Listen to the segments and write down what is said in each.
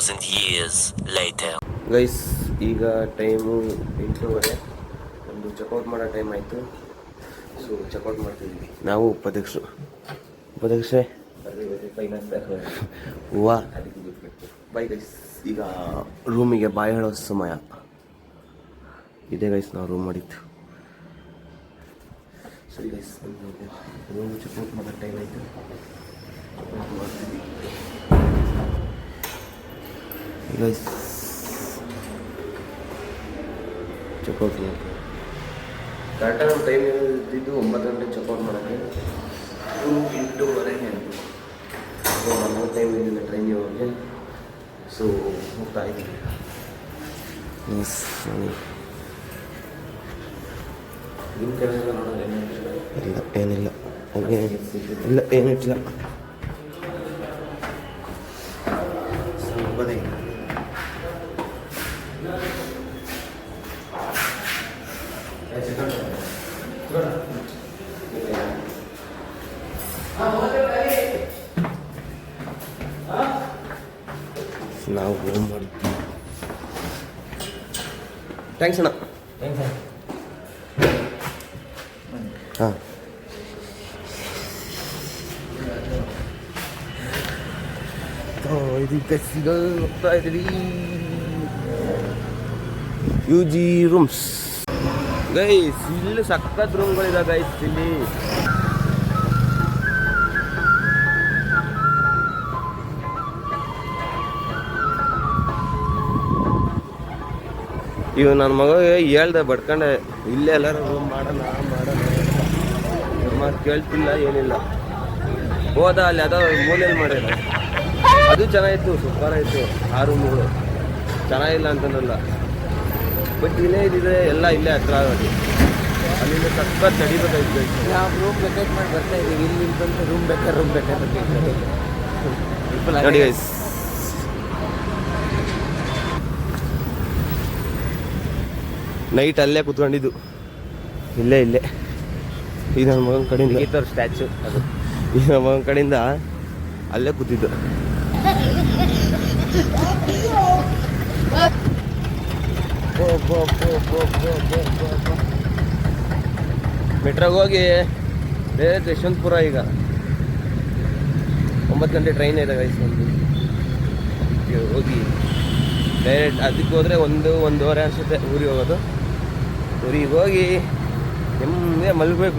2,000 years later. Guys ಈಗ time ಎಂಟೂವರೆ. ಒಂದು ಚೆಕ್ಔಟ್ ಮಾಡೋ ಟೈಮ್ ಆಯಿತು. ಸೊ ಚೆಕ್ಔಟ್ ಮಾಡ್ತಿದ್ದೀವಿ ನಾವು ಉಪಾಧ್ಯಕ್ಷರು. ಉಪಾಧ್ಯಕ್ಷೆ ಹೂವ. ಬೈ ಗೈಸ್ ಈಗ ರೂಮಿಗೆ ಬಾಯಿ ಹೇಳೋ ಸಮಯ. ಇದೆ ಗೈಸ್ ನಾವು ರೂಮ್ ಮಾಡಿದ್ದು. ಸರಿ ಗೈಸ್ ರೂಮ್ ಚೆಕ್ಔಟ್ ಮಾಡೋ ಟೈಮ್ ಆಯಿತು. ಗೈಸ್ ಚೆಕ್ಔಟ್ ಮಾಡಿ ಕರೆಕ್ಟಾಗಿ ನಮ್ಮ ಟೈಮ್ ಇದ್ದಿದ್ದು ಒಂಬತ್ತು ಗಂಟೆ ಚೆಕ್ಔಟ್ ಮಾಡೋಕ್ಕೆ. ಟೂ ಎಂಟೂವರೆ ನೆನಪು ಸೊ ನಮ್ಮ ಟೈಮ್ ಇದ್ದಿಲ್ಲ ಟ್ರೈನ್ ಹೋಗಿ. ಸೊ ಹೋಗ್ತಾ ಇದ್ದೀವಿ ಎಸ್ ನಿಮ್ಮ ಕೆಲಸ ನೋಡೋದು ಇಲ್ಲ ಏನಿಲ್ಲ. ಓಕೆ. ಇಲ್ಲ ಏನಿಲ್ಲ ಸಂಬಂಧ ಮಾಡ್ತೀವಿ ಥ್ಯಾಂಕ್ಸ್ ಅಣ್ಣ. ಹಾಂ. ಇದಕ್ಕೆ ಸಿಗಲ್ ಹೋಗ್ತಾ ಇದ್ದೀವಿ ಯು ಜಿ ರೂಮ್ಸ್ ಗೈಸ್ ಇಲ್ಲಿ ಸಖತ್ ರೂಮ್ಗಳಿದೆ ಗೈಸ್ ಇಲ್ಲಿ. ಇವ್ ನನ್ನ ಮಗಳಿಗೆ ಹೇಳ್ದೆ ಬಡ್ಕೊಂಡೆ ಇಲ್ಲೇ ಎಲ್ಲರೂ ರೂಮ್ ಮಾಡೋಣ ಮಾಡೋಣ ಮಾತು ಕೇಳ್ತಿಲ್ಲ ಏನಿಲ್ಲ. ಹೋದ ಅಲ್ಲಿ ಅದೋ ಮೂಲೆಯಲ್ಲಿ ಮಾಡಿಲ್ಲ ಅದು ಚೆನ್ನಾಗಿತ್ತು ಸೂಪರ್ ಆಯಿತು ಆ ರೂಮ್ಗಳು ಚೆನ್ನಾಗಿಲ್ಲ ಅಂತನಲ್ಲ ಬಟ್ ಇಲ್ಲೇ ಇದ್ದಿದ್ರೆ ಎಲ್ಲ ಇಲ್ಲೇ ಹತ್ರ ಆಗೋದು. ಅಲ್ಲಿಂದ ತಡಿಬೇಕಾಯ್ತು guys. ನಾವು ರೂಮ್ ವೆಕೇಟ್ ಮಾಡಿ ಬರ್ತಾ ಇದ್ದೀವಿ. ಇಲ್ಲಿ ಬಂದು ರೂಮ್ ಬೇಕಾದ್ರೆ ರೂಮ್ ಬೇಕಾದ್ರೆ ನೋಡಿ ನೈಟ್ ಅಲ್ಲೇ ಕುತ್ಕೊಂಡಿದ್ದು. ಇಲ್ಲೇ ಇಲ್ಲೇ. ಈ ನನ್ನ ಮಗನ ಕಡೆಯಿಂದ. ಈತರ ಸ್ಟ್ಯಾಚು ಅದು ಈ ನನ್ನ ಮಗನ ಕಡೆಯಿಂದ ಅಲ್ಲೇ ಕೂತಿದ್ದು. ಮೆಟ್ರೋಗೆ ಹೋಗಿ ಬೇರೆ ಯಶವಂತಪುರ ಈಗ. ಒಂಬತ್ತು ಗಂಟೆ ಟ್ರೈನ್ ಇದೆ ಅದಕ್ಕೆ ಹೋಗಿ ಡೈರೆಕ್ಟ್ ಅದಕ್ಕೆ ಹೋದರೆ ಒಂದು ಒಂದೂವರೆ ಅನಿಸುತ್ತೆ ಊರಿಗೆ ಹೋಗೋದು. ಊರಿಗೆ ಹೋಗಿ ನಿಮ್ಮದೇ ಮಲಗಬೇಕು.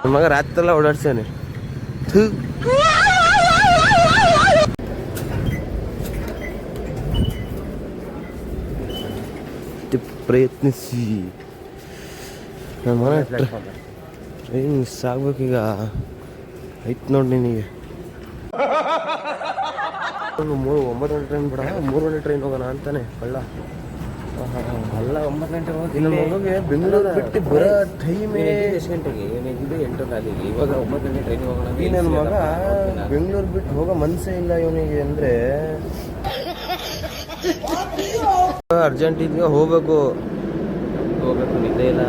ನನ್ನ ಮಗ ರಾತ್ರಿ ಎಲ್ಲ ಓಡಾಡ್ಸಾನೆ ಪ್ರಯತ್ನಿಸಿ. ನನ್ನ ಮನೆ ಟ್ರೈನ್ ಮಿಸ್ ಆಗ್ಬೇಕೀಗ ಐತ್ ನೋಡಿ ನಿನಗೆ. ಒಂದು ಮೂರು ಒಂಬತ್ತು ಗಂಟೆ ಟ್ರೈನ್ ಬಿಡ ಮೂರು ಗಂಟೆ ಟ್ರೈನ್ ಹೋಗೋಣ ಅಂತಾನೆ. ಕಳ್ಳ ಅಲ್ಲ ಒಂಬತ್ತು ಗಂಟೆ ಹೋಗಿ ಮಗುಗೆ ಬೆಂಗಳೂರು ಬಿಟ್ಟು ಬರೋ ಟೈಮೇ ಎಷ್ಟು ಗಂಟೆಗೆ? ಏನಿದೆ ಎಂಟು ಕಾಲಿಗೆ ಇವಾಗ ಒಂಬತ್ತು ಗಂಟೆ ಟ್ರೈನ್ ಹೋಗೋಣ ಈ ನನ್ನ ಮಗ? ಬೆಂಗಳೂರು ಬಿಟ್ಟು ಹೋಗೋ ಮನಸ್ಸೇ ಇಲ್ಲ ಇವನಿಗೆ ಅಂದ್ರೆ. ಅರ್ಜೆಂಟ್ ಇದ್ಗೆ ಹೋಗ್ಬೇಕು. ಹೋಗ್ಬೇಕು ನಿದ್ದೆ ಇಲ್ಲ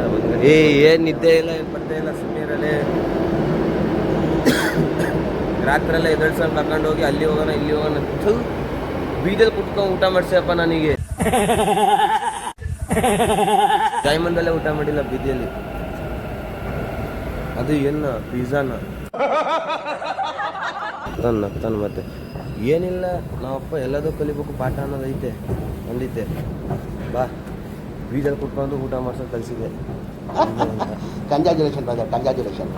ಏ ಏನ್ ನಿದ್ದೆ ಇಲ್ಲ ಏನು ಪತ್ತೆ ಇಲ್ಲ ಸುಮ್ಮನೆ ರಾತ್ರೆಲ್ಲ ಎದುರ್ಸಂಗ್ ಕರ್ಕೊಂಡು ಹೋಗಿ ಅಲ್ಲಿ ಹೋಗೋಣ ಇಲ್ಲಿ ಹೋಗೋಣ ಥು, ಬೀದಲ್ಲಿ ಕುತ್ಕೊಂಡು ಊಟ ಮಾಡ್ಸಪ್ಪ ನನಗೆ. ಡೈಮಂಡಲ್ಲೇ ಊಟ ಮಾಡಿಲ್ಲ ಬೀದಿಯಲ್ಲಿ. ಅದು ಏನ ಪಿಜ್ಜಾನ ತನ್ನ ತನ್ನ ಮತ್ತೆ. ಏನಿಲ್ಲ ನಾವಪ್ಪ ಎಲ್ಲದೂ ಕಲಿಬೇಕು ಪಾಠ ಅನ್ನೋದೈತೆ ಅಂದಿದ್ದೆ ಬಾ ಬೀಜಲ್ಲಿ ಕುಟ್ಕೊಂಡು ಊಟ ಮಾಡ್ಸೋ ಕಲಿಸಿದೆ ಕಂಜಾಜುಲೇಷನ್ ಬಂದ ಕಂಜಾಜುಲೇಷನ್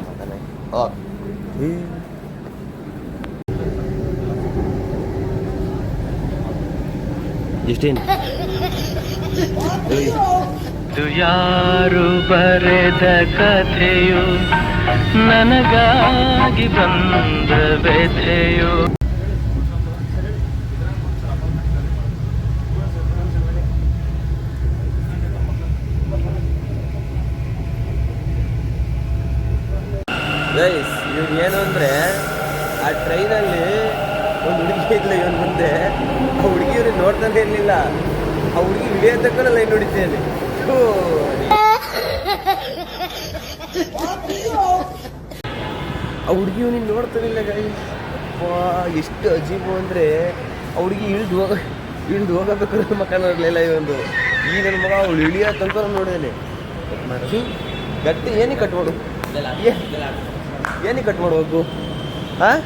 ಓಕೆ ಎಷ್ಟೇನು? ಯಾರು ಬರೆದ ಕಥೆಯು? ನನಗಾಗಿ ಬಂದ ಇವ್ನು ಏನು ಅಂದರೆ, ಆ ಟ್ರೈನಲ್ಲಿ ಒಂದು ಹುಡುಗಿ ಇದ್ಲು ಇವನ್ ಮುಂದೆ. ಆ ಹುಡುಗಿ ಇವ್ರಿಗೆ ನೋಡ್ತಾನೆ ಇರಲಿಲ್ಲ. ಆ ಹುಡುಗಿ ತಕ್ಕ ಲೈನ್ ಹೊಡಿತೇನೆ ಆ ಹುಡುಗಿ ಇವ್ನಿಗೆ ನೋಡ್ತಾನಿಲ್ಲ ಗೈಸ್ ಎಷ್ಟು ಅಜೀಬು ಅಂದರೆ ಅವ್ರಿಗೆ ಇಳಿದು ಹೋಗ, ಇಳಿದು ಹೋಗಬೇಕಾದ್ರೆ ಮಕ್ಕ ನೋಡಲಿಲ್ಲ ಇವೊಂದು ಈ ನನ್ನ ಮಗ ಅವಳು ಇಳಿಯೋ ತನಕ ನೋಡಿದೇನೆ ಗಟ್ಟಿ ಏನೇ ಕಟ್ ಮಾಡು. ಏನೇ ಕಟ್ ಮಾಡ್ಬೇಕು? ಹಾಂ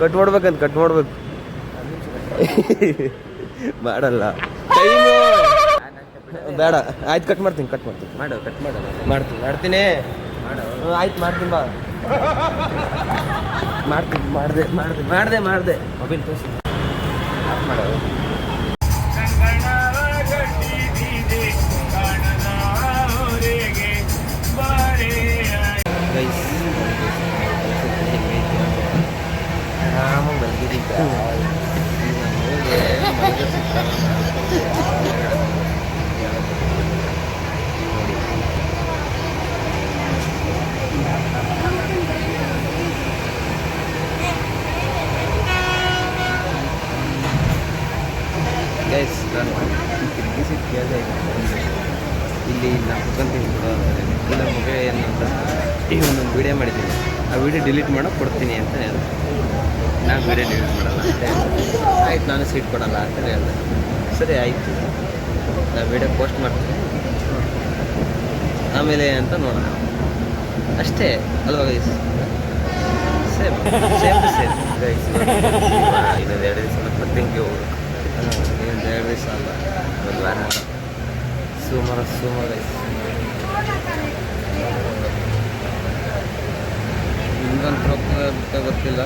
ಕಟ್ ಮಾಡ್ಬೇಕಂತ ಕಟ್ ಮಾಡ್ಬೇಕು. ಮಾಡಲ್ಲ. ಟೈಮು ಬೇಡ. ಆಯ್ತು ಕಟ್ ಮಾಡ್ತೀನಿ ಕಟ್ ಮಾಡ್ತೀನಿ. ಮಾಡು ಕಟ್ ಮಾಡು. ಮಾಡ್ತೀನಿ ಮಾಡ್ತೀನಿ. ಆಯ್ತು ಮಾಡ್ತೀನಿ ಬಾ. ಮಾಡ್ತೀನಿ ಮಾಡಿದೆ ಮಾಡಿದೆ ಮಾಡಿದೆ ಮಾಡಿದೆ. ಮೊಬೈಲ್ ತೋರಿಸಿ. ಮಾಡೋದು ಆರಾಮಾಗಿ ಗೈಸ್ ನಾನು ಕಿಟಕಿ ಕೇಳಿದೆ ಇಲ್ಲಿ ನಾವು ಕುತ್ಕೊಂತೀನಿ ಬಿಡು ಅಂತಾರೆ ಇಲ್ಲ ಮಗ ಏನಂತ ಈಗ ಒಂದೊಂದು ವೀಡಿಯೋ ಮಾಡಿದ್ದೀನಿ. ಆ ವೀಡಿಯೋ ಡಿಲೀಟ್ ಮಾಡೋಕೆ ಕೊಡ್ತೀನಿ ಅಂತ ಹೇಳಿದೆ. ನಾನು ವೀಡಿಯೋ ಡಿಲೀಟ್ ಮಾಡಲ್ಲ ಅಂತ ಆಯ್ತು ನಾನು ಸೀಟ್ ಕೊಡಲ್ಲ ಅಂತ ಹೇಳಿದೆ. ಸರಿ ಆಯಿತು. ನಾನು ವೀಡಿಯೋ ಪೋಸ್ಟ್ ಮಾಡ್ತೀನಿ. ಆಮೇಲೆ ಅಂತ ನೋಡೋಣ. ಅಷ್ಟೇ ಅಲ್ವಾ guys same same to same guys ಇನ್ನೊಂದು ಎರಡು ದಿವಸ ಮತ್ತೆ ತಿಂಗಿ ಹೋಗ್ಬೇಕು. ಇನ್ನೊಂದು ಎರಡು ದಿವಸ ಅಲ್ಲ. ಒಂದು ವಾರ. ಸುಮಾರು ಸುಮಾರು ಗೈಸ್ ಹಿಂಗಂತ ಹೋಗ್ತಾ ಗೊತ್ತಿಲ್ಲ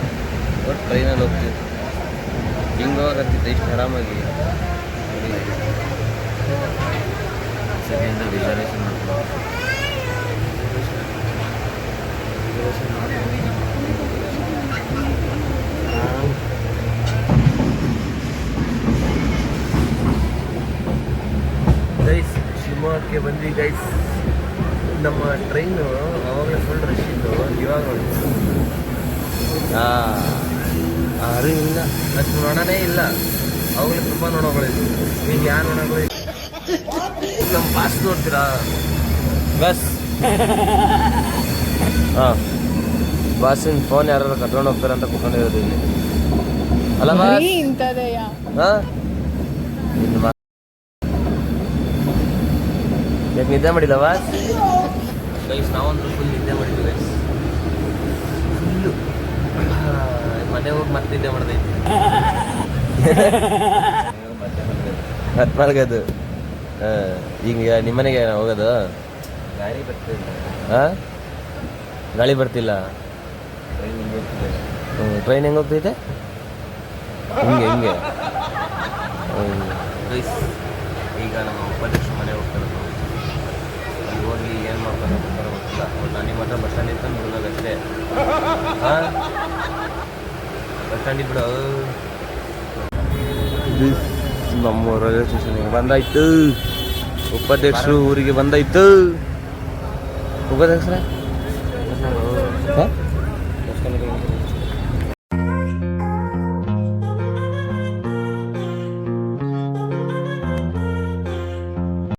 ಬಟ್ ಟ್ರೈನಲ್ಲಿ ಹೋಗ್ತೀವಿ. ಹಿಂಗೆ ಹೋಗತ್ತಿದ್ದೆ ಇಷ್ಟು ಆರಾಮಾಗಿ ಸರಿಯಿಂದ ರಿಸರ್ವೇಷನ್ ಗೈಸ್ ಶಿವಮೊಗ್ಗಕ್ಕೆ ಬಂದ್ವಿ ಗೈಸ್ ನಮ್ಮ ಟ್ರೈನು ಫುಲ್ ರಶ್ ಇತ್ತು ಇವಾಗ ನೋಡಿ. ಇಲ್ಲ. ಅಷ್ಟು ನೋಡೋನೇ ಇಲ್ಲ. ಅವಾಗಲೇ ತುಂಬ ನೋಡೋಗಳಿದ್ರು ಈಗ ಯಾರು ನೋಡೋಗಳು ನಮ್ಮ ಬಾಸ್ ನೋಡ್ತೀರಾ? ಬಸ್ ಹಾಂ. ಬಾಸಿನ ಫೋನ್ ಯಾರು ಕಟ್ಕೊಂಡು ಹೋಗ್ತಾರೆ ಅಂತ ಕುತ್ಕೊಂಡಿರೋದು ಇಲ್ಲಿ. ಅಲ್ಲ ಹಾಂ. ಯಾಕೆ ನಿದ್ದೆ ಮಾಡಿಲ್ಲ ಬಾಸ್ ನಾವೊಂದು ಫುಲ್ ನಿದ್ದೆ ಮಾಡಿದ್ವಿ ಫುಲ್ಲು ಮನೆ ಹೋಗಿ ಮತ್ತೆ ನಿದ್ದೆ ಹತ್ತ ಹಾಂ ಈಗ ನಿಮ್ಮ ಮನೆಗೆ ನಿಮ್ಮನೆಗೆ ಹೋಗೋದು? ಗಾಳಿ ಬರ್ತಿಲ್ಲ. ಹಾಂ ಗಾಳಿ ಬರ್ತಿಲ್ಲ? ಟ್ರೈನ್ ಹಿಂಗೆ ಹೋಗ್ತಿದೆ. ಟ್ರೈನ್ ಹೆಂಗೆ ಹೋಗ್ತೈತೆ? ಹಿಂಗೆ ಹಿಂಗೆ. ಈಗ ನಮ್ಮ ಉಪಾಧ್ಯಕ್ಷ ಮನೆ ಹೋಗ್ತಾರೆ. ಹೋಗಿ ಏನು ಮಾಡ್ತಾರೆ ನನಗೆ ಮಾತ್ರ ಬಸ್ ಸ್ಟ್ಯಾಂಡ್ ಇತ್ತು ಮುಳುಗೋಗಷ್ಟೇ ಬಸ್ ಸ್ಟ್ಯಾಂಡ್ ಬಿಡು ನಮ್ಮ ರೈಲ್ವೆ ಸ್ಟೇಷನ್ಗೆ ಬಂದಾಯ್ತು. ಉಪಾಧ್ಯಕ್ಷರು ಊರಿಗೆ ಬಂದಾಯ್ತು. ಉಪಾಧ್ಯಕ್ಷರ? ಹಾಂ?